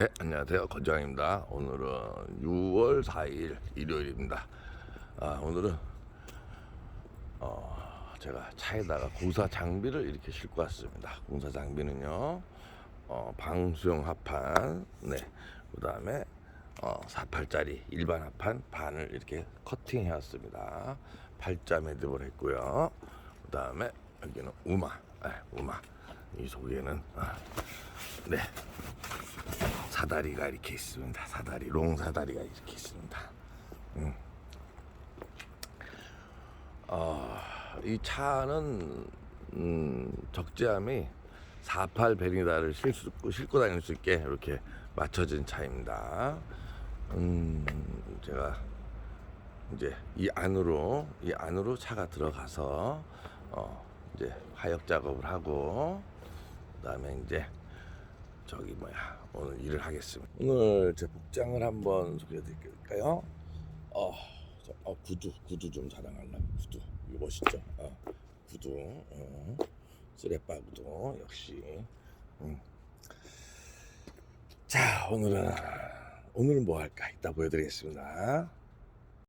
네, 안녕하세요. 건장입니다. 오늘은 6월 4일 일요일입니다. 아, 오늘은 어, 제가 차에다가 공사 장비를 이렇게 싣고 왔습니다. 공사 장비는요, 어, 방수용 합판, 네, 그 다음에 어, 48짜리 일반 합판 반을 이렇게 커팅해 왔습니다. 팔자 매듭을 했고요. 그 다음에 여기는 우마, 네, 우마. 이 속에는 아, 네. 사다리가 이렇게 있습니다. 사다리, 롱 사다리가 이렇게 있습니다. 음. 어, 이 차는 음, 적재함이 48 베리다를 싣고, 싣고 다닐 수 있게 이렇게 맞춰진 차입니다. 음, 제가 이제 이 안으로 이 안으로 차가 들어가서 어, 이제 하역 작업을 하고 그다음에 이제 저기 뭐야 오늘 일을 하겠습니다. 오늘 제 복장을 한번 소개해 드릴까요? 어, 저, 어 구두 구두 좀 자랑하려고 구두 멋있죠? 어, 구두 어, 쓰레빠 구두 역시. 음. 자 오늘은 오늘은 뭐 할까 이따 보여드리겠습니다.